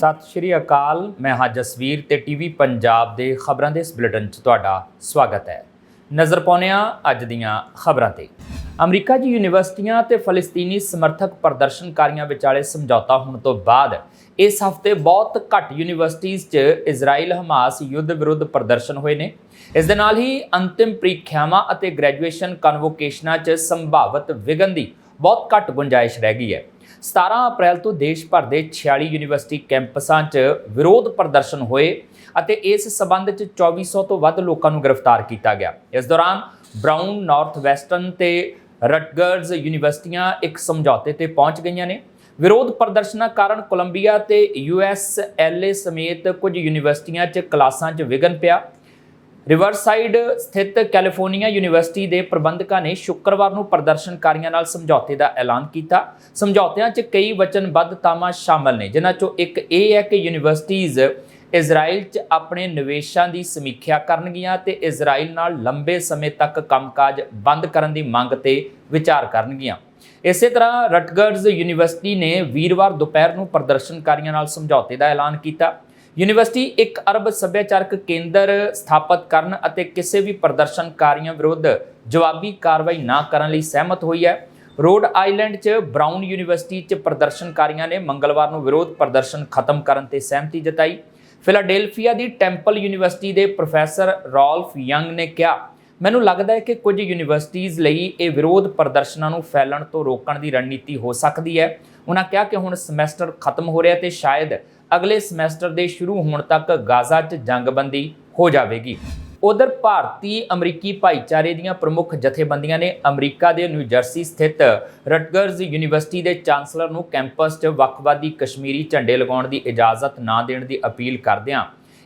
ਸਤਿ ਸ਼੍ਰੀ ਅਕਾਲ। ਮੈਂ ਹਾਂ ਜਸਵੀਰ ਤੇ ਟੀਵੀ ਪੰਜਾਬ ਦੇ ਖਬਰਾਂ ਦੇ ਇਸ ਬੁਲੇਟਿਨ 'ਚ ਤੁਹਾਡਾ ਸਵਾਗਤ ਹੈ। ਨਜ਼ਰ ਪਾਉਂਦੇ ਹਾਂ ਅੱਜ ਦੀਆਂ ਖਬਰਾਂ ਤੇ। ਅਮਰੀਕਾ 'ਚ ਯੂਨੀਵਰਸਿਟੀਆਂ ਤੇ ਫਲਸਤੀਨੀ ਸਮਰਥਕ ਪ੍ਰਦਰਸ਼ਨਕਾਰੀਆਂ ਵਿਚਾਲੇ ਸਮਝੌਤਾ ਹੋਣ ਤੋਂ ਬਾਅਦ ਇਸ ਹਫ਼ਤੇ ਬਹੁਤ ਘੱਟ ਯੂਨੀਵਰਸਿਟੀਆਂ 'ਚ ਇਜ਼ਰਾਈਲ ਹਮਾਸ ਯੁੱਧ ਵਿਰੁੱਧ ਪ੍ਰਦਰਸ਼ਨ ਹੋਏ ਨੇ। ਇਸ ਦੇ ਨਾਲ ਹੀ ਅੰਤਿਮ ਪ੍ਰੀਖਿਆਵਾਂ ਅਤੇ ਗ੍ਰੈਜੂਏਸ਼ਨ ਕਨਵੋਕੇਸ਼ਨਾਂ 'ਚ ਸੰਭਾਵਿਤ ਵਿਘਨ ਦੀ ਬਹੁਤ ਘੱਟ ਗੁੰਜਾਇਸ਼ ਰਹਿ ਗਈ ਹੈ। 17 ਅਪ੍ਰੈਲ ਤੋਂ ਦੇਸ਼ ਭਰ ਦੇ 46 ਯੂਨੀਵਰਸਿਟੀ ਕੈਂਪਸਾਂ 'ਚ ਵਿਰੋਧ ਪ੍ਰਦਰਸ਼ਨ ਹੋਏ ਅਤੇ ਇਸ ਸਬੰਧ 'ਚ 2400 ਤੋਂ ਵੱਧ ਲੋਕਾਂ ਨੂੰ ਗ੍ਰਿਫਤਾਰ ਕੀਤਾ ਗਿਆ। ਇਸ ਦੌਰਾਨ ਬ੍ਰਾਊਨ ਨਾਰਥ ਵੈਸਟਰਨ ਤੇ ਰਟਗਰਜ਼ ਯੂਨੀਵਰਸਿਟੀਆਂ ਇੱਕ ਸਮਝੌਤੇ ਤੇ ਪਹੁੰਚ ਗਈਆਂ ਨੇ। ਵਿਰੋਧ ਪ੍ਰਦਰਸ਼ਨਾਂ ਕਾਰਨ ਕੋਲੰਬੀਆ ਤੇ ਯੂਐਸਐਲਏ ਸਮੇਤ ਕੁਝ ਯੂਨੀਵਰਸਿਟੀਆਂ 'ਚ ਕਲਾਸਾਂ 'ਚ ਵਿਘਨ ਪਿਆ। ਰਿਵਰਸਾਈਡ ਸਥਿਤ ਕੈਲੀਫੋਰਨੀਆ ਯੂਨੀਵਰਸਿਟੀ ਦੇ ਪ੍ਰਬੰਧਕਾਂ ਨੇ ਸ਼ੁੱਕਰਵਾਰ ਨੂੰ ਪ੍ਰਦਰਸ਼ਨਕਾਰੀਆਂ ਨਾਲ ਸਮਝੌਤੇ ਦਾ ਐਲਾਨ ਕੀਤਾ। ਸਮਝੌਤਿਆਂ 'ਚ ਕਈ ਵਚਨਬੱਧਤਾਵਾਂ ਸ਼ਾਮਲ ਨੇ, ਜਿਨ੍ਹਾਂ 'ਚੋਂ ਇੱਕ ਇਹ ਹੈ ਕਿ ਯੂਨੀਵਰਸਿਟੀਜ਼ ਇਜ਼ਰਾਈਲ 'ਚ ਆਪਣੇ ਨਿਵੇਸ਼ਾਂ ਦੀ ਸਮੀਖਿਆ ਕਰਨਗੀਆਂ ਤੇ ਇਜ਼ਰਾਈਲ ਨਾਲ ਲੰਬੇ ਸਮੇਂ ਤੱਕ ਕੰਮਕਾਜ ਬੰਦ ਕਰਨ ਦੀ ਮੰਗ ਤੇ ਵਿਚਾਰ ਕਰਨਗੀਆਂ। ਇਸੇ ਤਰ੍ਹਾਂ ਰਟਗਰਜ਼ ਯੂਨੀਵਰਸਿਟੀ ਨੇ ਵੀਰਵਾਰ ਦੁਪਹਿਰ ਨੂੰ ਪ੍ਰਦਰਸ਼ਨਕਾਰੀਆਂ ਨਾਲ ਸਮਝੌਤੇ ਦਾ ਐਲਾਨ ਕੀਤਾ। ਯੂਨੀਵਰਸਿਟੀ ਇੱਕ ਅਰਬ ਸੱਭਿਆਚਾਰਕ ਕੇਂਦਰ ਸਥਾਪਿਤ ਕਰਨ ਅਤੇ ਕਿਸੇ ਵੀ ਪ੍ਰਦਰਸ਼ਨਕਾਰੀਆਂ ਵਿਰੁੱਧ ਜਵਾਬੀ ਕਾਰਵਾਈ ਨਾ ਕਰਨ ਲਈ ਸਹਿਮਤ ਹੋਈ ਹੈ। ਰੋਡ ਆਈਲੈਂਡ 'ਚ ਬ੍ਰਾਊਨ ਯੂਨੀਵਰਸਿਟੀ 'ਚ ਪ੍ਰਦਰਸ਼ਨਕਾਰੀਆਂ ਨੇ ਮੰਗਲਵਾਰ ਨੂੰ ਵਿਰੋਧ ਪ੍ਰਦਰਸ਼ਨ ਖਤਮ ਕਰਨ ਤੇ ਸਹਿਮਤੀ ਜਤਾਈ। ਫਿਲਾਡੈਲਫੀਆ ਦੀ ਟੈਂਪਲ ਯੂਨੀਵਰਸਿਟੀ ਦੇ ਪ੍ਰੋਫੈਸਰ ਰੌਲਫ ਯੰਗ ਨੇ ਕਿਹਾ, ਮੈਨੂੰ ਲੱਗਦਾ ਹੈ ਕਿ ਕੁਝ ਯੂਨੀਵਰਸਿਟੀਆਂ ਲਈ ਇਹ ਵਿਰੋਧ ਪ੍ਰਦਰਸ਼ਨਾਂ ਨੂੰ ਫੈਲਣ ਤੋਂ ਰੋਕਣ ਦੀ ਰਣਨੀਤੀ ਹੋ ਸਕਦੀ ਹੈ। ਉਹਨਾਂ ਕਿਹਾ ਕਿ ਹੁਣ ਸਮੈਸਟਰ ਖਤਮ ਹੋ ਰਿਹਾ ਤੇ ਸ਼ਾਇਦ ਅਗਲੇ ਸਮੈਸਟਰ ਦੇ ਸ਼ੁਰੂ ਹੋਣ ਤੱਕ ਗਾਜ਼ਾ 'ਚ ਜੰਗਬੰਦੀ ਹੋ ਜਾਵੇਗੀ। ਉਧਰ ਭਾਰਤੀ ਅਮਰੀਕੀ ਭਾਈਚਾਰੇ ਦੀਆਂ ਪ੍ਰਮੁੱਖ ਜਥੇਬੰਦੀਆਂ ਨੇ ਅਮਰੀਕਾ ਦੇ ਨਿਊਜਰਸੀ ਸਥਿਤ ਰਟਗਰਜ਼ ਯੂਨੀਵਰਸਿਟੀ ਦੇ ਚਾਂਸਲਰ ਨੂੰ ਕੈਂਪਸ 'ਚ ਵੱਖਵਾਦੀ ਕਸ਼ਮੀਰੀ ਝੰਡੇ ਲਗਾਉਣ ਦੀ ਇਜਾਜ਼ਤ ਨਾ ਦੇਣ ਦੀ ਅਪੀਲ ਕਰਦਿਆਂ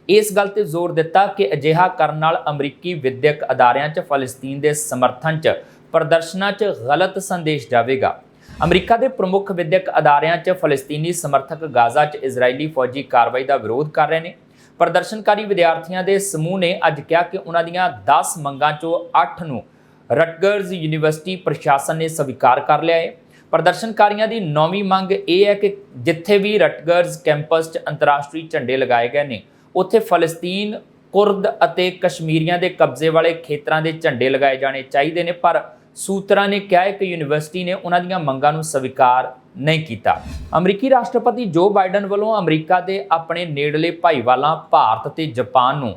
ਇਸ ਗੱਲ ਤੇ ਜ਼ੋਰ ਦਿੱਤਾ ਕਿ ਅਜਿਹਾ ਕਰਨ ਨਾਲ ਅਮਰੀਕੀ ਵਿਦਿਅਕ ਅਦਾਰਿਆਂ 'ਚ ਫਲਸਤੀਨ ਦੇ ਸਮਰਥਨ 'ਚ ਪ੍ਰਦਰਸ਼ਨਾਂ 'ਚ ਗਲਤ ਸੰਦੇਸ਼ ਜਾਵੇਗਾ। ਅਮਰੀਕਾ ਦੇ ਪ੍ਰਮੁੱਖ ਵਿਦਿਅਕ ਅਦਾਰਿਆਂ 'ਚ ਫਲਸਤੀਨੀ ਸਮਰਥਕ ਗਾਜ਼ਾ 'ਚ ਇਜ਼ਰਾਈਲੀ ਫੌਜੀ ਕਾਰਵਾਈ ਦਾ ਵਿਰੋਧ ਕਰ ਰਹੇ ਨੇ। ਪ੍ਰਦਰਸ਼ਨਕਾਰੀ ਵਿਦਿਆਰਥੀਆਂ ਦੇ ਸਮੂਹ ਨੇ ਅੱਜ ਕਿਹਾ ਕਿ ਉਹਨਾਂ ਦੀਆਂ 10 ਮੰਗਾਂ 'ਚੋਂ 8 ਨੂੰ ਰਟਗਰਜ਼ ਯੂਨੀਵਰਸਿਟੀ ਪ੍ਰਸ਼ਾਸਨ ਨੇ ਸਵੀਕਾਰ ਕਰ ਲਿਆ ਹੈ। ਪ੍ਰਦਰਸ਼ਨਕਾਰੀਆਂ ਦੀ ਨੌਵੀਂ ਮੰਗ ਇਹ ਹੈ ਕਿ ਜਿੱਥੇ ਵੀ ਰਟਗਰਜ਼ ਕੈਂਪਸ 'ਚ ਅੰਤਰਰਾਸ਼ਟਰੀ ਝੰਡੇ ਲਗਾਏ ਗਏ ਨੇ, ਉੱਥੇ ਫਲਸਤੀਨ, ਕੁਰਦ ਅਤੇ ਕਸ਼ਮੀਰੀਆਂ ਦੇ ਕਬਜ਼ੇ ਵਾਲੇ ਖੇਤਰਾਂ ਦੇ ਝੰਡੇ ਲਗਾਏ ਜਾਣੇ ਚਾਹੀਦੇ ਨੇ, ਪਰ ਸੂਤਰਾਂ ਨੇ ਕਿਹਾ ਹੈ ਕਿ ਯੂਨੀਵਰਸਿਟੀ ਨੇ ਉਹਨਾਂ ਦੀਆਂ ਮੰਗਾਂ ਨੂੰ ਸਵੀਕਾਰ ਨਹੀਂ ਕੀਤਾ। ਅਮਰੀਕੀ ਰਾਸ਼ਟਰਪਤੀ ਜੋ ਬਾਈਡਨ ਵੱਲੋਂ ਅਮਰੀਕਾ ਦੇ ਆਪਣੇ ਨੇੜਲੇ ਭਾਈਵਾਲਾਂ ਭਾਰਤ ਤੇ ਜਾਪਾਨ ਨੂੰ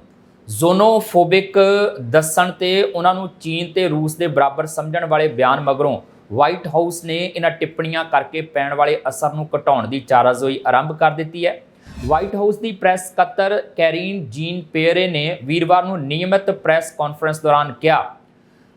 ਜ਼ੋਨੋਫੋਬਿਕ ਦੱਸਣ ਤੇ ਉਹਨਾਂ ਨੂੰ ਚੀਨ ਤੇ ਰੂਸ ਦੇ ਬਰਾਬਰ ਸਮਝਣ ਵਾਲੇ ਬਿਆਨ ਮਗਰੋਂ ਵਾਈਟ ਹਾਊਸ ਨੇ ਇਹਨਾਂ ਟਿੱਪਣੀਆਂ ਕਰਕੇ ਪੈਣ ਵਾਲੇ ਅਸਰ ਨੂੰ ਘਟਾਉਣ ਦੀ ਚਾਰਾਜ਼ੋਈ ਆਰੰਭ ਕਰ ਦਿੱਤੀ ਹੈ। ਵਾਈਟ ਹਾਊਸ ਦੀ ਪ੍ਰੈਸ ਸਕੱਤਰ ਕੈਰੀਨ ਜੀਨ ਪੇਰੇ ਨੇ ਵੀਰਵਾਰ ਨੂੰ ਨਿਯਮਿਤ ਪ੍ਰੈਸ ਕਾਨਫਰੰਸ ਦੌਰਾਨ ਕਿਹਾ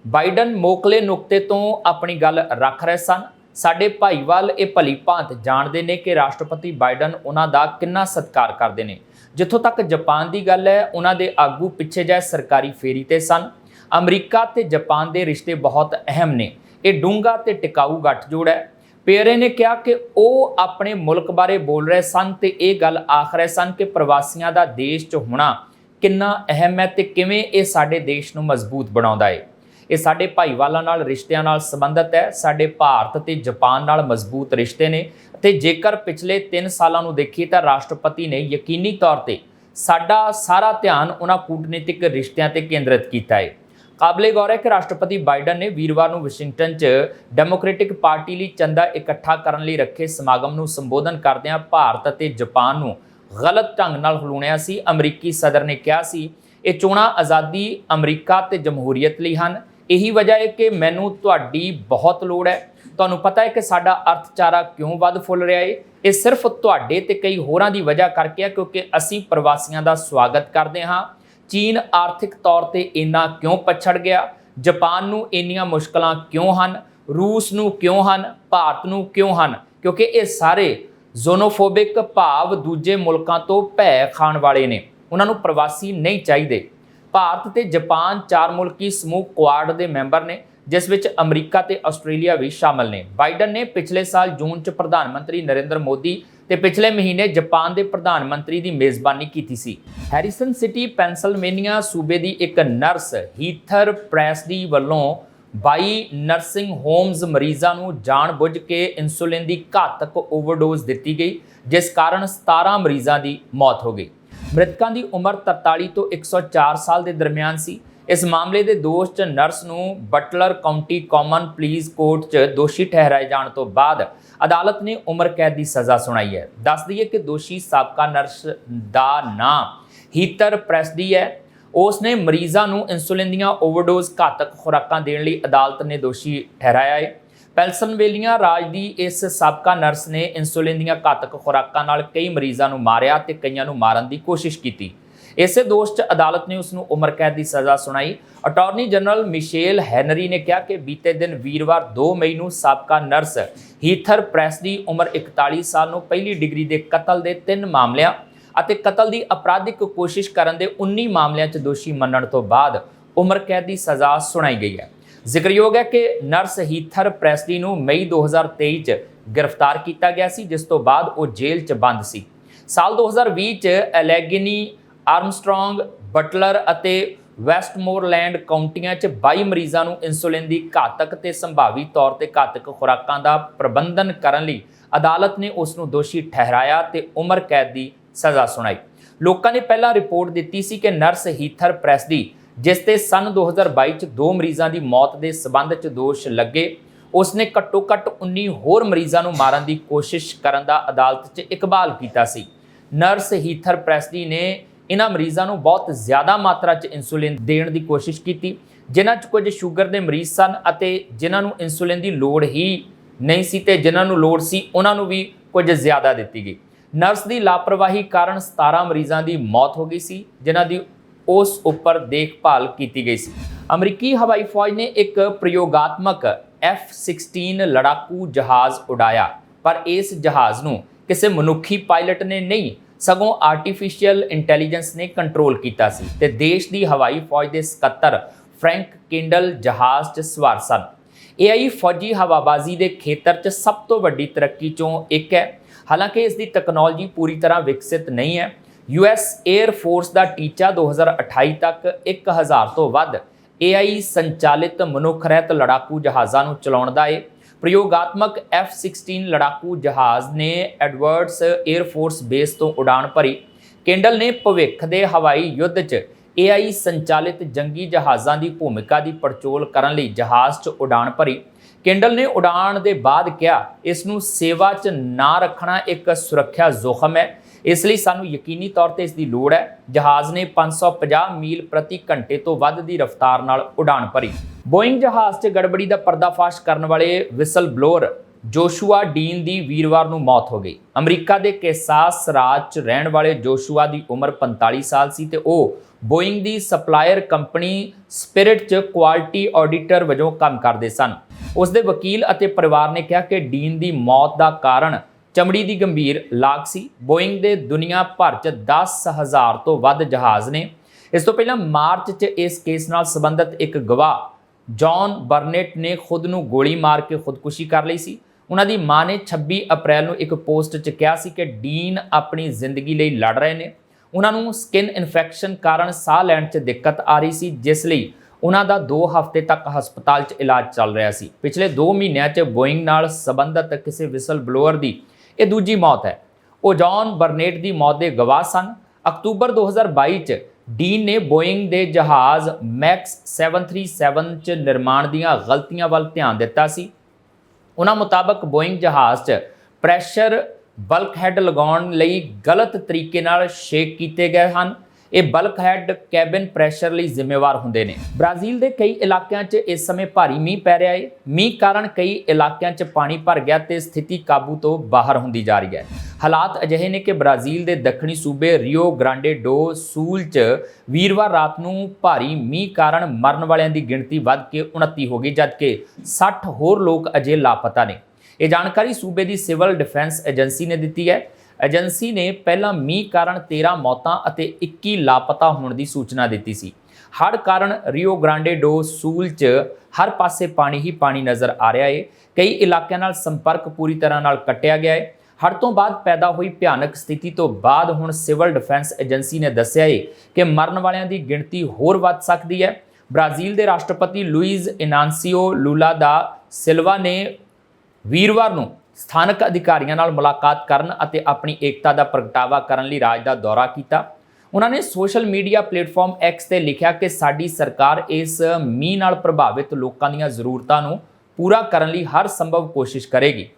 ਬਾਈਡਨ ਮੋਕਲੇ ਨੁਕਤੇ ਤੋਂ ਆਪਣੀ ਗੱਲ ਰੱਖ ਰਹੇ ਸਨ। ਸਾਡੇ ਭਾਈਵਾਲ ਇਹ ਭਲੀ ਭਾਂਤ ਜਾਣਦੇ ਨੇ ਕਿ ਰਾਸ਼ਟਰਪਤੀ ਬਾਈਡਨ ਉਹਨਾਂ ਦਾ ਕਿੰਨਾ ਸਤਿਕਾਰ ਕਰਦੇ ਨੇ। ਜਿੱਥੋਂ ਤੱਕ ਜਾਪਾਨ ਦੀ ਗੱਲ ਹੈ, ਉਹਨਾਂ ਦੇ ਆਗੂ ਪਿੱਛੇ ਜਾਏ ਸਰਕਾਰੀ ਫੇਰੀ ਤੇ ਸਨ। ਅਮਰੀਕਾ ਤੇ ਜਾਪਾਨ ਦੇ ਰਿਸ਼ਤੇ ਬਹੁਤ ਅਹਿਮ ਨੇ। ਇਹ ਡੂੰਘਾ ਤੇ ਟਿਕਾਊ ਗੱਠਜੋੜ ਹੈ। ਪੇਰੇ ਨੇ ਕਿਹਾ ਕਿ ਉਹ ਆਪਣੇ ਮੁਲਕ ਬਾਰੇ ਬੋਲ ਰਹੇ ਸਨ ਤੇ ਇਹ ਗੱਲ ਆਖ ਰਹੇ ਸਨ ਕਿ ਪ੍ਰਵਾਸੀਆਂ ਦਾ ਦੇਸ਼ 'ਚ ਹੋਣਾ ਕਿੰਨਾ ਅਹਿਮ ਹੈ ਤੇ ਕਿਵੇਂ ਇਹ ਸਾਡੇ ਦੇਸ਼ ਨੂੰ ਮਜ਼ਬੂਤ ਬਣਾਉਂਦਾ ਹੈ। ਇਹ ਸਾਡੇ ਭਾਈਵਾਲਾਂ ਨਾਲ, ਰਿਸ਼ਤਿਆਂ ਨਾਲ ਸੰਬੰਧਿਤ ਹੈ। ਸਾਡੇ ਭਾਰਤ ਤੇ ਜਾਪਾਨ ਨਾਲ ਮਜ਼ਬੂਤ ਰਿਸ਼ਤੇ ਨੇ। ਤੇ ਜੇਕਰ ਪਿਛਲੇ 3 ਸਾਲਾਂ ਨੂੰ ਦੇਖੀਏ ਤਾਂ ਰਾਸ਼ਟਰਪਤੀ ਨੇ ਯਕੀਨੀ ਤੌਰ ਤੇ ਸਾਡਾ ਸਾਰਾ ਧਿਆਨ ਉਹਨਾਂ ਕੂਟਨੀਤਿਕ ਰਿਸ਼ਤਿਆਂ ਤੇ ਕੇਂਦਰਿਤ ਕੀਤਾ ਹੈ। ਕਾਬਲੇ ਗੌਰ ਹੈ ਕਿ ਰਾਸ਼ਟਰਪਤੀ ਬਾਈਡਨ ਨੇ ਵੀਰਵਾਰ ਨੂੰ ਵਾਸ਼ਿੰਗਟਨ 'ਚ ਡੈਮੋਕ੍ਰੈਟਿਕ ਪਾਰਟੀ ਲਈ ਚੰਦਾ ਇਕੱਠਾ ਕਰਨ ਲਈ ਰੱਖੇ ਸਮਾਗਮ ਨੂੰ ਸੰਬੋਧਨ ਕਰਦਿਆਂ ਭਾਰਤ ਅਤੇ ਜਾਪਾਨ ਨੂੰ ਗਲਤ ਢੰਗ ਨਾਲ ਹਲੂਣਿਆ ਸੀ। ਅਮਰੀਕੀ ਸਦਰ ਨੇ ਕਿਹਾ ਸੀ, ਇਹ ਚੋਣਾਂ ਆਜ਼ਾਦੀ, ਅਮਰੀਕਾ ਤੇ ਜਮਹੂਰੀਅਤ ਲਈ ਹਨ। ਇਹੀ ਵਜ੍ਹਾ ਹੈ ਕਿ ਮੈਨੂੰ ਤੁਹਾਡੀ ਬਹੁਤ ਲੋੜ ਹੈ। ਤੁਹਾਨੂੰ ਪਤਾ ਹੈ ਕਿ ਸਾਡਾ ਅਰਥਚਾਰਾ ਕਿਉਂ ਵੱਧ ਫੁੱਲ ਰਿਹਾ ਹੈ ਇਹ ਸਿਰਫ ਤੁਹਾਡੇ ਤੇ ਕਈ ਹੋਰਾਂ ਦੀ ਵਜ੍ਹਾ ਕਰਕੇ ਹੈ, ਕਿਉਂਕਿ ਅਸੀਂ ਪ੍ਰਵਾਸੀਆਂ ਦਾ ਸਵਾਗਤ ਕਰਦੇ ਹਾਂ। ਚੀਨ ਆਰਥਿਕ ਤੌਰ ਤੇ ਇੰਨਾ ਕਿਉਂ ਪਛੜ ਗਿਆ? ਜਾਪਾਨ ਨੂੰ ਇੰਨੀਆਂ ਮੁਸ਼ਕਲਾਂ ਕਿਉਂ ਹਨ? ਰੂਸ ਨੂੰ ਕਿਉਂ ਹਨ? ਭਾਰਤ ਨੂੰ ਕਿਉਂ ਹਨ? ਕਿਉਂਕਿ ਇਹ ਸਾਰੇ ਜ਼ੋਨੋਫੋਬਿਕ ਭਾਵ ਦੂਜੇ ਮੁਲਕਾਂ ਤੋਂ ਭੈ ਖਾਣ ਵਾਲੇ ਨੇ। ਉਹਨਾਂ ਨੂੰ ਪ੍ਰਵਾਸੀ ਨਹੀਂ ਚਾਹੀਦੇ। ਭਾਰਤ ਤੇ ਜਾਪਾਨ ਚਾਰ ਮੁਲਕੀ ਸਮੂਹ ਕੁਆਡ ਦੇ ਮੈਂਬਰ ਨੇ, ਜਿਸ ਵਿੱਚ ਅਮਰੀਕਾ ਤੇ ਆਸਟ੍ਰੇਲੀਆ ਵੀ ਸ਼ਾਮਲ ਨੇ। ਬਾਈਡਨ ਨੇ ਪਿਛਲੇ ਸਾਲ ਜੂਨ 'ਚ ਪ੍ਰਧਾਨ ਮੰਤਰੀ ਨਰਿੰਦਰ ਮੋਦੀ ਤੇ ਪਿਛਲੇ ਮਹੀਨੇ ਜਾਪਾਨ ਦੇ ਪ੍ਰਧਾਨ ਮੰਤਰੀ ਦੀ ਮੇਜ਼ਬਾਨੀ ਕੀਤੀ ਸੀ। ਹੈਰਿਸਨ ਸਿਟੀ ਪੈਂਸਲਵੇਨੀਆ ਸੂਬੇ ਦੀ ਇੱਕ ਨਰਸ, ਹੀਥਰ ਪ੍ਰੈਸਡੀ ਵੱਲੋਂ 22 ਨਰਸਿੰਗ ਹੋਮਸ ਮਰੀਜ਼ਾਂ ਨੂੰ ਜਾਣਬੁੱਝ ਕੇ ਇਨਸੂਲਿਨ ਦੀ ਘਾਤਕ ਓਵਰਡੋਜ਼ ਦਿੱਤੀ ਗਈ, ਜਿਸ ਕਾਰਨ 17 ਮਰੀਜ਼ਾਂ ਦੀ ਮੌਤ ਹੋ ਗਈ। ਮ੍ਰਿਤਕਾਂ ਦੀ ਉਮਰ 43 ਤੋਂ 104 ਸਾਲ ਦੇ ਦਰਮਿਆਨ ਸੀ। ਇਸ ਮਾਮਲੇ ਦੇ ਦੋਸ਼ 'ਚ ਨਰਸ ਨੂੰ Butler County Common Pleas Court 'ਚ ਦੋਸ਼ੀ ਠਹਿਰਾਏ ਜਾਣ ਤੋਂ ਬਾਅਦ ਅਦਾਲਤ ਨੇ ਉਮਰ ਕੈਦ ਦੀ ਸਜ਼ਾ ਸੁਣਾਈ ਹੈ। ਦੱਸ ਦਈਏ ਕਿ ਦੋਸ਼ੀ ਸਾਬਕਾ ਨਰਸ ਦਾ ਨਾਂ ਹੀਤਰ ਪ੍ਰੈਸਦੀ ਹੈ। ਉਸ ਨੇ ਮਰੀਜ਼ਾਂ ਨੂੰ ਇਨਸੂਲਿਨ ਦੀਆਂ ਓਵਰਡੋਜ਼ ਘਾਤਕ ਖੁਰਾਕਾਂ ਦੇਣ ਲਈ ਅਦਾਲਤ ਨੇ ਦੋਸ਼ੀ ਠਹਿਰਾਇਆ ਹੈ। ਪੈਲਸਨਵੇਲੀਆ ਰਾਜ ਦੀ ਇਸ ਸਾਬਕਾ ਨਰਸ ਨੇ ਇਨਸੂਲਿਨ ਦੀਆਂ ਘਾਤਕ ਖੁਰਾਕਾਂ ਨਾਲ ਕਈ ਮਰੀਜ਼ਾਂ ਨੂੰ ਮਾਰਿਆ ਤੇ ਕਈਆਂ ਨੂੰ ਮਾਰਨ ਦੀ ਕੋਸ਼ਿਸ਼ ਕੀਤੀ। ਇਸੇ ਦੋਸ਼ 'ਚ ਅਦਾਲਤ ਨੇ ਉਸ ਨੂੰ ਉਮਰ ਕੈਦ ਦੀ ਸਜ਼ਾ ਸੁਣਾਈ। ਅਟਾਰਨੀ ਜਨਰਲ ਮਿਸ਼ੇਲ ਹੈਨਰੀ ਨੇ ਕਿਹਾ ਕਿ ਬੀਤੇ ਦਿਨ ਵੀਰਵਾਰ 2 ਮਈ ਨੂੰ ਸਾਬਕਾ ਨਰਸ ਹੀਥਰ ਪ੍ਰੈਸ ਦੀ ਉਮਰ 41 ਸਾਲ ਨੂੰ ਪਹਿਲੀ ਡਿਗਰੀ ਦੇ ਕਤਲ ਦੇ ਤਿੰਨ ਮਾਮਲਿਆਂ ਅਤੇ ਕਤਲ ਦੀ ਅਪਰਾਧਿਕ ਕੋਸ਼ਿਸ਼ ਕਰਨ ਦੇ 19 ਮਾਮਲਿਆਂ 'ਚ ਦੋਸ਼ੀ ਮੰਨਣ ਤੋਂ ਬਾਅਦ ਉਮਰ ਕੈਦ ਦੀ ਸਜ਼ਾ ਸੁਣਾਈ ਗਈ ਹੈ। ਜ਼ਿਕਰਯੋਗ ਹੈ ਕਿ ਨਰਸ ਹੀਥਰ ਪ੍ਰੈਸਲੀ ਨੂੰ ਮਈ 2023 ਚ ਗ੍ਰਿਫਤਾਰ ਕੀਤਾ ਗਿਆ ਸੀ, ਜਿਸ ਤੋਂ ਬਾਅਦ ਉਹ ਜੇਲ੍ਹ 'ਚ ਬੰਦ ਸੀ। ਸਾਲ 2020 ਚ ਐਲੈਗਨੀ ਆਰਮਸਟਰੋਂਗ, ਬਟਲਰ ਅਤੇ ਵੈਸਟਮੋਰਲੈਂਡ ਕਾਉਂਟੀਆਂ 'ਚ 22 ਮਰੀਜ਼ਾਂ ਨੂੰ ਇਨਸੂਲਿਨ ਦੀ ਘਾਤਕ ਤੇ ਸੰਭਾਵੀ ਤੌਰ ਤੇ ਘਾਤਕ ਖੁਰਾਕਾਂ ਦਾ ਪ੍ਰਬੰਧਨ ਕਰਨ ਲਈ ਅਦਾਲਤ ਨੇ ਉਸ ਨੂੰ ਦੋਸ਼ੀ ਠਹਿਰਾਇਆ ਤੇ ਉਮਰ ਕੈਦ ਦੀ ਸਜ਼ਾ ਸੁਣਾਈ। ਲੋਕਾਂ ਨੇ ਪਹਿਲਾਂ ਰਿਪੋਰਟ ਦਿੱਤੀ ਸੀ ਕਿ ਨਰਸ ਹੀਥਰ ਪ੍ਰੈਸਦੀ ਜਿਸ ਤੇ ਸਨ 2022 ਚ ਦੋ ਮਰੀਜ਼ਾਂ ਦੀ ਮੌਤ ਦੇ ਸਬੰਧ ਚ ਦੋਸ਼ ਲੱਗੇ, ਉਸਨੇ ਘੱਟੋ ਘੱਟ 19 ਹੋਰ ਮਰੀਜ਼ਾਂ ਨੂੰ ਮਾਰਨ ਦੀ ਕੋਸ਼ਿਸ਼ ਕਰਨ ਦਾ ਅਦਾਲਤ 'ਚ ਇਕਬਾਲ ਕੀਤਾ ਸੀ। ਨਰਸ ਹੀਥਰ ਪ੍ਰੈਸਦੀ ਨੇ ਇਹਨਾਂ ਮਰੀਜ਼ਾਂ ਨੂੰ ਬਹੁਤ ਜ਼ਿਆਦਾ ਮਾਤਰਾ 'ਚ ਇਨਸੂਲਿਨ ਦੇਣ ਦੀ ਕੋਸ਼ਿਸ਼ ਕੀਤੀ, ਜਿਨ੍ਹਾਂ 'ਚ ਕੁਝ ਸ਼ੂਗਰ ਦੇ ਮਰੀਜ਼ ਸਨ ਅਤੇ ਜਿਨ੍ਹਾਂ ਨੂੰ ਇਨਸੂਲਿਨ ਦੀ ਲੋੜ ਹੀ ਨਹੀਂ ਸੀ ਤੇ ਜਿਨ੍ਹਾਂ ਨੂੰ ਲੋੜ ਸੀ ਉਹਨਾਂ ਨੂੰ ਵੀ ਕੁਝ ਜ਼ਿਆਦਾ ਦਿੱਤੀ ਗਈ। ਨਰਸ ਦੀ ਲਾਪਰਵਾਹੀ ਕਾਰਨ 17 ਮਰੀਜ਼ਾਂ ਦੀ ਮੌਤ ਹੋ ਗਈ ਸੀ, ਜਿਨ੍ਹਾਂ ਦੀ ਉਸ ਉੱਪਰ ਦੇਖਭਾਲ ਕੀਤੀ ਗਈ ਸੀ। ਅਮਰੀਕੀ ਹਵਾਈ ਫੌਜ ਨੇ ਇੱਕ ਪ੍ਰਯੋਗਾਤਮਕ F-16 ਲੜਾਕੂ ਜਹਾਜ਼ ਉਡਾਇਆ, ਪਰ ਇਸ ਜਹਾਜ਼ ਨੂੰ ਕਿਸੇ ਮਨੁੱਖੀ ਪਾਇਲਟ ਨੇ ਨਹੀਂ, ਸਗੋਂ ਆਰਟੀਫੀਸ਼ੀਅਲ ਇੰਟੈਲੀਜੈਂਸ ਨੇ ਕੰਟਰੋਲ ਕੀਤਾ ਸੀ ਤੇ ਦੇਸ਼ ਦੀ ਹਵਾਈ ਫੌਜ ਦੇ ਸਕੱਤਰ ਫ੍ਰੈਂਕ ਕਿੰਡਲ ਜਹਾਜ਼ 'ਚ ਸਵਾਰ ਸਨ। AI ਫੌਜੀ ਹਵਾਬਾਜ਼ੀ ਦੇ ਖੇਤਰ 'ਚ ਸਭ ਤੋਂ ਵੱਡੀ ਤਰੱਕੀ 'ਚੋਂ ਇੱਕ ਹੈ। ਹਾਲਾਂਕਿ ਇਸ ਦੀ ਟੈਕਨੋਲੋਜੀ ਪੂਰੀ ਤਰ੍ਹਾਂ ਵਿਕਸਿਤ ਨਹੀਂ ਹੈ US 에ਅਰ ਫੋਰਸ ਦਾ ਟੀਚਾ 2028 ਤੱਕ 1000 ਤੋਂ ਵੱਧ AI ਸੰਚਾਲਿਤ ਮਨੁੱਖ ਰਹਿਤ ਲੜਾਕੂ ਜਹਾਜ਼ਾਂ ਨੂੰ ਚਲਾਉਣ ਦਾ ਏ। ਪ੍ਰਯੋਗਾਤਮਕ F-16 ਲੜਾਕੂ ਜਹਾਜ਼ ਨੇ ਐਡਵਰਡਸ 에ਅਰ ਫੋਰਸ ਬੇਸ ਤੋਂ ਉਡਾਣ ਭਰੀ। ਕੇਂਡਲ ਨੇ ਭਵਿੱਖ ਦੇ ਹਵਾਈ ਯੁੱਧ 'ਚ AI ਸੰਚਾਲਿਤ ਜੰਗੀ ਜਹਾਜ਼ਾਂ ਦੀ ਭੂਮਿਕਾ ਦੀ ਪੜਚੋਲ ਕਰਨ ਲਈ ਜਹਾਜ਼ 'ਚ ਉਡਾਣ ਭਰੀ। ਕੇਂਡਲ ਨੇ ਉਡਾਣ ਦੇ ਬਾਅਦ ਕਿਹਾ, ਇਸ ਨੂੰ ਸੇਵਾ 'ਚ ਨਾ ਰੱਖਣਾ ਇੱਕ ਸੁਰੱਖਿਆ ਜ਼ੋਖਮ ਹੈ। ਇਸ ਲਈ ਸਾਨੂੰ ਯਕੀਨੀ ਤੌਰ ਤੇ ਇਸ ਦੀ ਲੋੜ ਹੈ। ਜਹਾਜ਼ ਨੇ 550 ਮੀਲ ਪ੍ਰਤੀ ਘੰਟੇ ਤੋਂ ਵੱਧ ਦੀ ਰਫ਼ਤਾਰ ਨਾਲ ਉਡਾਣ ਭਰੀ। ਬੋਇੰਗ ਜਹਾਜ਼ 'ਚ ਗੜਬੜੀ ਦਾ ਪਰਦਾਫਾਸ਼ ਕਰਨ ਵਾਲੇ ਵਿਸਲ ਬਲੋਅਰ ਜੋਸ਼ੂਆ ਡੀਨ ਦੀ ਵੀਰਵਾਰ ਨੂੰ ਮੌਤ ਹੋ ਗਈ। ਅਮਰੀਕਾ ਦੇ ਕੈਸਾਸ ਰਾਜ 'ਚ ਰਹਿਣ ਵਾਲੇ ਜੋਸ਼ੂਆ ਦੀ ਉਮਰ 45 ਸਾਲ ਸੀ ਤੇ ਉਹ ਬੋਇੰਗ ਦੀ ਸਪਲਾਇਰ ਕੰਪਨੀ ਸਪਿਰਿਟ 'ਚ ਕੁਆਲਿਟੀ ਆਡੀਟਰ ਵਜੋਂ ਕੰਮ ਕਰਦੇ ਸਨ। ਉਸ ਦੇ ਵਕੀਲ ਅਤੇ ਪਰਿਵਾਰ ਨੇ ਕਿਹਾ ਕਿ ਡੀਨ ਦੀ ਮੌਤ ਦਾ ਕਾਰਨ ਚਮੜੀ ਦੀ ਗੰਭੀਰ ਲਾਗ ਸੀ। ਬੋਇੰਗ ਦੇ ਦੁਨੀਆ ਭਰ 'ਚ 10000 ਤੋਂ ਵੱਧ ਜਹਾਜ਼ ਨੇ। ਇਸ ਤੋਂ ਪਹਿਲਾਂ ਮਾਰਚ 'ਚ ਇਸ ਕੇਸ ਨਾਲ ਸੰਬੰਧਿਤ ਇੱਕ ਗਵਾਹ ਜੌਨ ਬਰਨੇਟ ਨੇ ਖੁਦ ਨੂੰ ਗੋਲੀ ਮਾਰ ਕੇ ਖੁਦਕੁਸ਼ੀ ਕਰ ਲਈ ਸੀ। ਉਹਨਾਂ ਦੀ ਮਾਂ ਨੇ 26 ਅਪ੍ਰੈਲ ਨੂੰ ਇੱਕ ਪੋਸਟ 'ਚ ਕਿਹਾ ਸੀ ਕਿ ਡੀਨ ਆਪਣੀ ਜ਼ਿੰਦਗੀ ਲਈ ਲੜ ਰਹੇ ਨੇ। ਉਹਨਾਂ ਨੂੰ ਸਕਿਨ ਇਨਫੈਕਸ਼ਨ ਕਾਰਨ ਸਾਹ ਲੈਣ 'ਚ ਦਿੱਕਤ ਆ ਰਹੀ ਸੀ, ਜਿਸ ਲਈ ਉਹਨਾਂ ਦਾ 2 ਹਫ਼ਤੇ ਤੱਕ ਹਸਪਤਾਲ 'ਚ ਇਲਾਜ ਚੱਲ ਰਿਹਾ ਸੀ। ਪਿਛਲੇ 2 ਮਹੀਨਿਆਂ 'ਚ ਬੋਇੰਗ ਨਾਲ ਸੰਬੰਧਿਤ ਕਿਸੇ ਵਿਸਲ ਬਲੋਅਰ ਦੀ ਇਹ ਦੂਜੀ ਮੌਤ ਹੈ। ਉਹ ਜੌਨ ਬਰਨੇਟ ਦੀ ਮੌਤ ਦੇ ਗਵਾਹ ਸਨ। ਅਕਤੂਬਰ 2022 ਚ ਡੀਨ ਨੇ ਬੋਇੰਗ ਦੇ ਜਹਾਜ਼ ਮੈਕਸ 737 ਚ ਨਿਰਮਾਣ ਦੀਆਂ ਗਲਤੀਆਂ ਵੱਲ ਧਿਆਨ ਦਿੱਤਾ ਸੀ। ਉਹਨਾਂ ਮੁਤਾਬਕ ਬੋਇੰਗ ਜਹਾਜ਼ 'ਚ ਪ੍ਰੈਸ਼ਰ ਬਲਕ ਹੈਡ ਲਗਾਉਣ ਲਈ ਗਲਤ ਤਰੀਕੇ ਨਾਲ ਸ਼ੇਕ ਕੀਤੇ ਗਏ ਹਨ। ਇਹ ਬਲਕ ਹੈਡ ਕੈਬਿਨ ਪ੍ਰੈਸ਼ਰ ਲਈ ਜ਼ਿੰਮੇਵਾਰ ਹੁੰਦੇ ਨੇ। ਬ੍ਰਾਜ਼ੀਲ ਦੇ ਕਈ ਇਲਾਕਿਆਂ 'ਚ ਇਸ ਸਮੇਂ ਭਾਰੀ ਮੀਂਹ ਪੈ ਰਿਹਾ ਹੈ ਮੀਂਹ ਕਾਰਨ ਕਈ ਇਲਾਕਿਆਂ 'ਚ ਪਾਣੀ ਭਰ ਗਿਆ ਤੇ ਸਥਿਤੀ ਕਾਬੂ ਤੋਂ ਬਾਹਰ ਹੁੰਦੀ ਜਾ ਰਹੀ ਹੈ। ਹਾਲਾਤ ਅਜਿਹੇ ਨੇ ਕਿ ਬ੍ਰਾਜ਼ੀਲ ਦੇ ਦੱਖਣੀ ਸੂਬੇ ਰਿਓ ਗ੍ਰਾਂਡੇ ਡੋ ਸੂਲ 'ਚ ਵੀਰਵਾਰ ਰਾਤ ਨੂੰ ਭਾਰੀ ਮੀਂਹ ਕਾਰਨ ਮਰਨ ਵਾਲਿਆਂ ਦੀ ਗਿਣਤੀ ਵੱਧ ਕੇ 29 ਹੋ ਗਈ, ਜਦਕਿ 60 ਹੋਰ ਲੋਕ ਅਜੇ ਲਾਪਤਾ ਨੇ। ਇਹ ਜਾਣਕਾਰੀ ਸੂਬੇ ਦੀ ਸਿਵਲ ਡਿਫੈਂਸ ਏਜੰਸੀ ਨੇ ਦਿੱਤੀ ਹੈ। ਏਜੰਸੀ ਨੇ ਪਹਿਲਾਂ ਮੀਂਹ ਕਾਰਨ 13 ਮੌਤਾਂ ਅਤੇ 21 ਲਾਪਤਾ ਹੋਣ ਦੀ ਸੂਚਨਾ ਦਿੱਤੀ ਸੀ। ਹੜ੍ਹ ਕਾਰਨ ਰਿਓ ਗ੍ਰਾਂਡੇ ਡੋ ਸੂਲ 'ਚ ਹਰ ਪਾਸੇ ਪਾਣੀ ਹੀ ਪਾਣੀ ਨਜ਼ਰ ਆ ਰਿਹਾ ਏ। ਕਈ ਇਲਾਕਿਆਂ ਨਾਲ ਸੰਪਰਕ ਪੂਰੀ ਤਰ੍ਹਾਂ ਨਾਲ ਕੱਟਿਆ ਗਿਆ ਏ। ਹੜ੍ਹ ਤੋਂ ਬਾਅਦ ਪੈਦਾ ਹੋਈ ਭਿਆਨਕ ਸਥਿਤੀ ਤੋਂ ਬਾਅਦ ਹੁਣ ਸਿਵਲ ਡਿਫੈਂਸ ਏਜੰਸੀ ਨੇ ਦੱਸਿਆ ਏ ਕਿ ਮਰਨ ਵਾਲਿਆਂ ਦੀ ਗਿਣਤੀ ਹੋਰ ਵੱਧ ਸਕਦੀ ਹੈ। ਬ੍ਰਾਜ਼ੀਲ ਦੇ ਰਾਸ਼ਟਰਪਤੀ ਲੁਈਜ਼ ਇਨਾਂਸੀਓ ਲੂਲਾ ਦਾ ਸਿਲਵਾ ਨੇ ਵੀਰਵਾਰ ਨੂੰ ਸਥਾਨਕ ਅਧਿਕਾਰੀਆਂ ਨਾਲ ਮੁਲਾਕਾਤ ਕਰਨ ਅਤੇ ਆਪਣੀ ਏਕਤਾ ਦਾ ਪ੍ਰਗਟਾਵਾ ਕਰਨ ਲਈ ਰਾਜ ਦਾ ਦੌਰਾ ਕੀਤਾ। ਉਹਨਾਂ ਨੇ ਸੋਸ਼ਲ ਮੀਡੀਆ ਪਲੇਟਫਾਰਮ X ਤੇ ਲਿਖਿਆ ਕਿ ਸਾਡੀ ਸਰਕਾਰ ਇਸ ਮੀਂਹ ਨਾਲ ਪ੍ਰਭਾਵਿਤ ਲੋਕਾਂ ਦੀਆਂ ਜ਼ਰੂਰਤਾਂ ਨੂੰ ਪੂਰਾ ਕਰਨ ਲਈ ਹਰ ਸੰਭਵ ਕੋਸ਼ਿਸ਼ ਕਰੇਗੀ।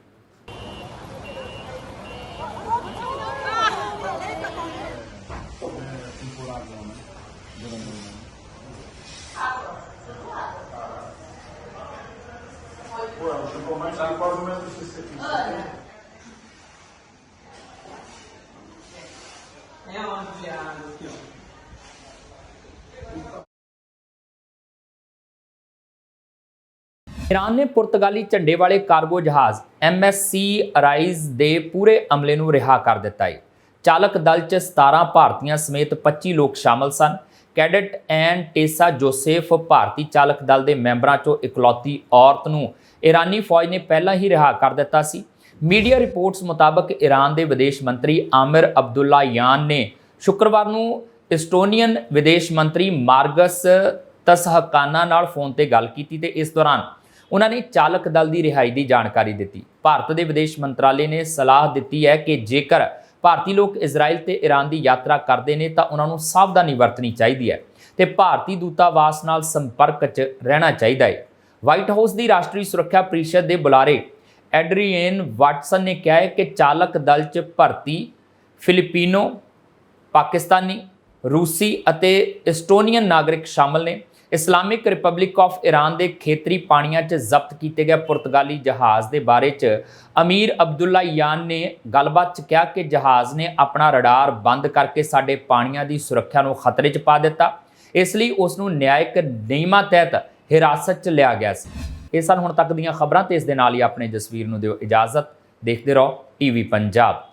ਈਰਾਨ ਨੇ ਪੁਰਤਗਾਲੀ ਝੰਡੇ ਵਾਲੇ ਕਾਰਗੋ ਜਹਾਜ਼ MSC ਅਰਾਈਜ਼ ਦੇ ਪੂਰੇ ਅਮਲੇ ਨੂੰ ਰਿਹਾ ਕਰ ਦਿੱਤਾ ਹੈ। ਚਾਲਕ ਦਲ 'ਚ 17 ਭਾਰਤੀਆਂ ਸਮੇਤ 25 ਲੋਕ ਸ਼ਾਮਲ ਸਨ। ਕੈਡਟ ਐਨ ਟੇਸਾ ਜੋਸੇਫ ਭਾਰਤੀ ਚਾਲਕ ਦਲ ਦੇ ਮੈਂਬਰਾਂ 'ਚੋਂ ਇਕਲੌਤੀ ਔਰਤ ਨੂੰ ਈਰਾਨੀ ਫੌਜ ਨੇ ਪਹਿਲਾਂ ਹੀ ਰਿਹਾ ਕਰ ਦਿੱਤਾ ਸੀ। ਮੀਡੀਆ ਰਿਪੋਰਟਸ ਮੁਤਾਬਕ ਈਰਾਨ ਦੇ ਵਿਦੇਸ਼ ਮੰਤਰੀ ਆਮਿਰ ਅਬਦੁੱਲਾ ਯਾਨ ਨੇ ਸ਼ੁੱਕਰਵਾਰ ਨੂੰ ਇਸਟੋਨੀਅਨ ਵਿਦੇਸ਼ ਮੰਤਰੀ ਮਾਰਗਸ ਤਸਹਕਾਨਾ ਨਾਲ ਫੋਨ ਤੇ ਗੱਲ ਕੀਤੀ ਤੇ ਇਸ ਦੌਰਾਨ ਉਹਨਾਂ ਨੇ ਚਾਲਕ ਦਲ ਦੀ ਰਿਹਾਈ ਦੀ ਜਾਣਕਾਰੀ ਦਿੱਤੀ। ਭਾਰਤ ਦੇ ਵਿਦੇਸ਼ ਮੰਤਰਾਲੇ ਨੇ ਸਲਾਹ ਦਿੱਤੀ ਹੈ ਕਿ ਜੇਕਰ ਭਾਰਤੀ ਲੋਕ ਇਜ਼ਰਾਈਲ ਤੇ ਈਰਾਨ ਦੀ ਯਾਤਰਾ ਕਰਦੇ ਨੇ ਤਾਂ ਉਹਨਾਂ ਨੂੰ ਸਾਵਧਾਨੀ ਵਰਤਣੀ ਚਾਹੀਦੀ ਹੈ ਤੇ ਭਾਰਤੀ ਦੂਤਾਵਾਸ ਨਾਲ ਸੰਪਰਕ 'ਚ ਰਹਿਣਾ ਚਾਹੀਦਾ ਹੈ। ਵਾਈਟ ਹਾਊਸ ਦੀ ਰਾਸ਼ਟਰੀ ਸੁਰੱਖਿਆ ਪ੍ਰੀਸ਼ਦ ਦੇ ਬੁਲਾਰੇ ਐਡਰੀਅਨ ਵਾਟਸਨ ਨੇ ਕਿਹਾ ਹੈ ਕਿ ਚਾਲਕ ਦਲ 'ਚ ਭਰਤੀ ਫਿਲੀਪੀਨੋ, ਪਾਕਿਸਤਾਨੀ ਰੂਸੀ ਅਤੇ ਇਸਟੋਨੀਅਨ ਨਾਗਰਿਕ ਸ਼ਾਮਲ ਨੇ। ਇਸਲਾਮਿਕ ਰਿਪਬਲਿਕ ਆਫ ਈਰਾਨ ਦੇ ਖੇਤਰੀ ਪਾਣੀਆਂ 'ਚ ਜ਼ਬਤ ਕੀਤੇ ਗਏ ਪੁਰਤਗਾਲੀ ਜਹਾਜ਼ ਦੇ ਬਾਰੇ 'ਚ ਅਮੀਰ ਅਬਦੁੱਲਾ ਯਾਨ ਨੇ ਗੱਲਬਾਤ 'ਚ ਕਿਹਾ ਕਿ ਜਹਾਜ਼ ਨੇ ਆਪਣਾ ਰਡਾਰ ਬੰਦ ਕਰਕੇ ਸਾਡੇ ਪਾਣੀਆਂ ਦੀ ਸੁਰੱਖਿਆ ਨੂੰ ਖਤਰੇ 'ਚ ਪਾ ਦਿੱਤਾ। ਇਸ ਲਈ ਉਸ ਨੂੰ ਨਿਆਇਕ ਨਿਯਮਾਂ ਤਹਿਤ ਹਿਰਾਸਤ 'ਚ ਲਿਆ ਗਿਆ ਸੀ। ਇਹ ਸਨ ਹੁਣ ਤੱਕ ਦੀਆਂ ਖਬਰਾਂ ਤੇ ਇਸ ਦੇ ਨਾਲ ਹੀ ਆਪਣੇ ਜਸਵੀਰ ਨੂੰ ਦਿਓ ਇਜਾਜ਼ਤ। ਦੇਖਦੇ ਰਹੋ ਟੀਵੀ ਪੰਜਾਬ।